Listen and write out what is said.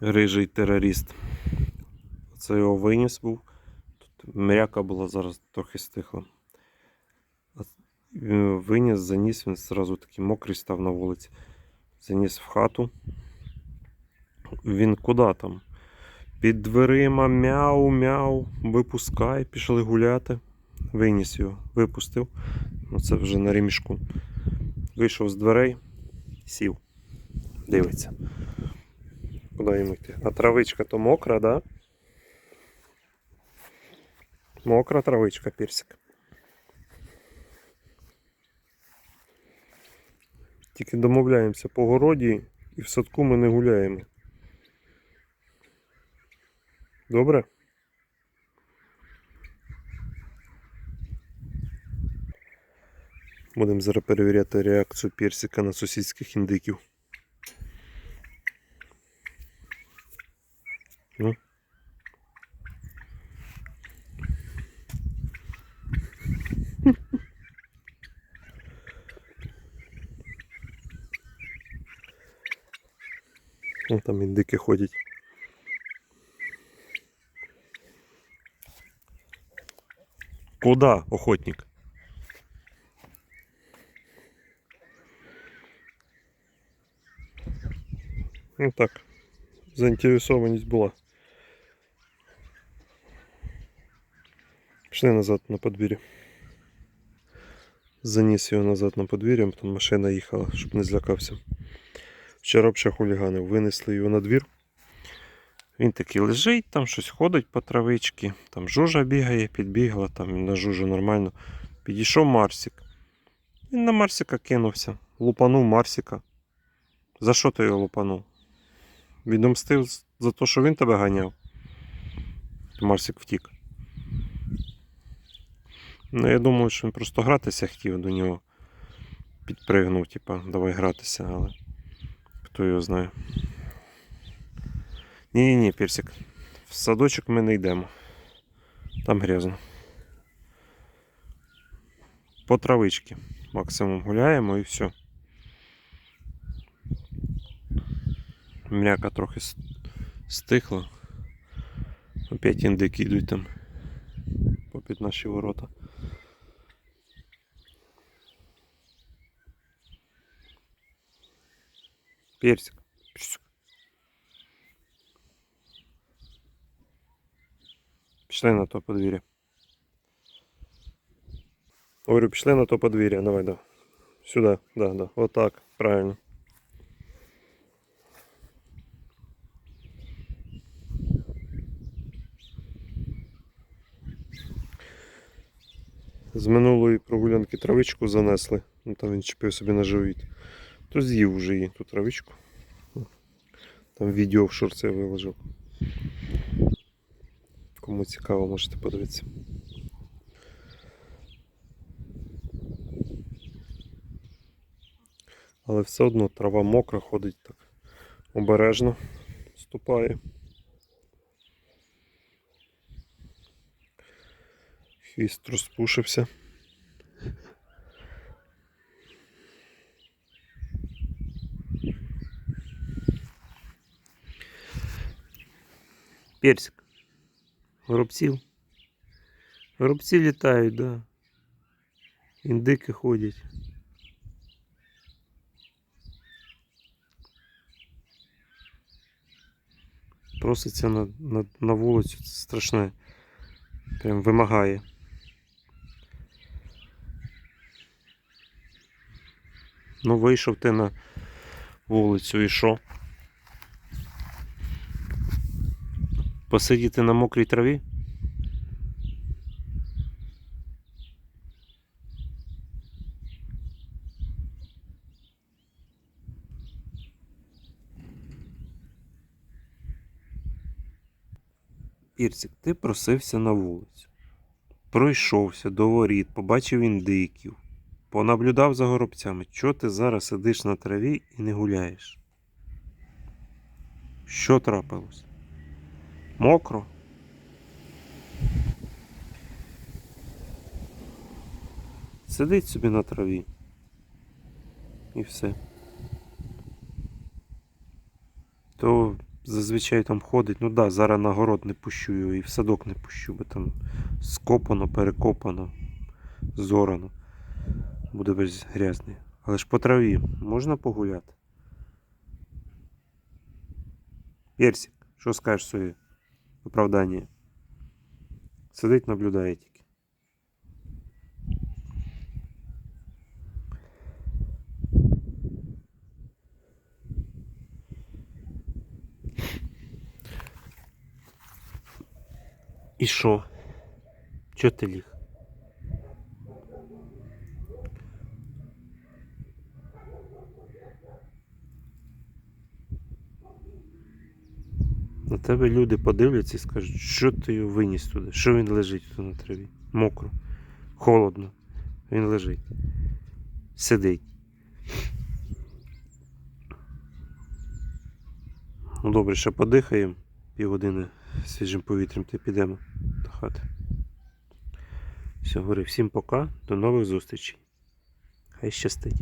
рижий терорист. Це його виніс був. Тут мряка була зараз трохи стихла. Виніс, заніс, він зразу такий мокрий став на вулиці. Заніс в хату. Він куди там? Під дверима мяу, мяу, випускай, пішли гуляти. Виніс його, випустив. Ну це вже на ремішку. Вийшов з дверей, сів. Дивиться. Куди йому йти? А травичка то мокра, да? Мокра травичка, персик. Тільки домовляємося по городі і в садку ми не гуляємо. Добре? Будемо зараз перевіряти реакцію персика на сусідських індиків. Ну. Вон там індики ходять. Куда, охотник? Ну так, заінтересованість була. Пішли назад на подвір'я. Заніс його назад на подвір'я, потім машина їхала, щоб не злякався. Вчора ще хуліганив, винесли його на двір. Він такий лежить, там щось ходить по травичці, там жужа бігає, підбігла, там на жужу нормально. Підійшов Марсик. Він на Марсика кинувся, лупанув Марсика. За що ти його лупанув? Відомстив за те, що він тебе ганяв. Марсик втік. Ну, я думаю, що він просто гратися хотів до нього. Підпригнув, типа, давай гратися, але хто його знає. Ні-ні-ні, персик. В садочок ми не йдемо. Там грязно. По травичці. Максимум гуляємо і все. Мряка трохи стихла. Опять індики йдуть там попід наші ворота. Персик. Пішли на то подвір'я. Говорю, пішли на то подвір'я. Давай, да. Сюди, да, да. Отак, правильно. З минулої прогулянки травичку занесли. Ну, там він чіпив собі на живіт. То з'їв вже її ту травичку. Там відео в шорці я виложив. Кому цікаво, можете подивитися. Але все одно трава мокра, ходить так обережно ступає. Хвіст розпушився. Персик. Горобців. Горобці літають, да. Індики ходять. Проситься на, на, на вулицю, це страшне. Прям вимагає. Ну, вийшов ти на вулицю і що? Посидіти на мокрій траві? Пірсик, ти просився на вулицю. Пройшовся до воріт, побачив індиків, понаблюдав за горобцями. Чого ти зараз сидиш на траві і не гуляєш? Що трапилось? Мокро? Сидить собі на траві. І все. То зазвичай там ходить. Ну да, зараз на город не пущу його і в садок не пущу, бо там скопано, перекопано, зорано. Буде весь грязний. Але ж по траві можна погуляти. Персик, що скажеш своє оправдання? Сидить, наблюдає тільки. І що? Чого ти ліг? Тебе люди подивляться і скажуть, що ти його виніс туди, що він лежить тут на траві. Мокро, холодно. Він лежить. Сидить. Ну добре, ще подихаємо півгодини свіжим повітрям та підемо до хати. Все, говорю, всім пока, до нових зустрічей. Хай щастить.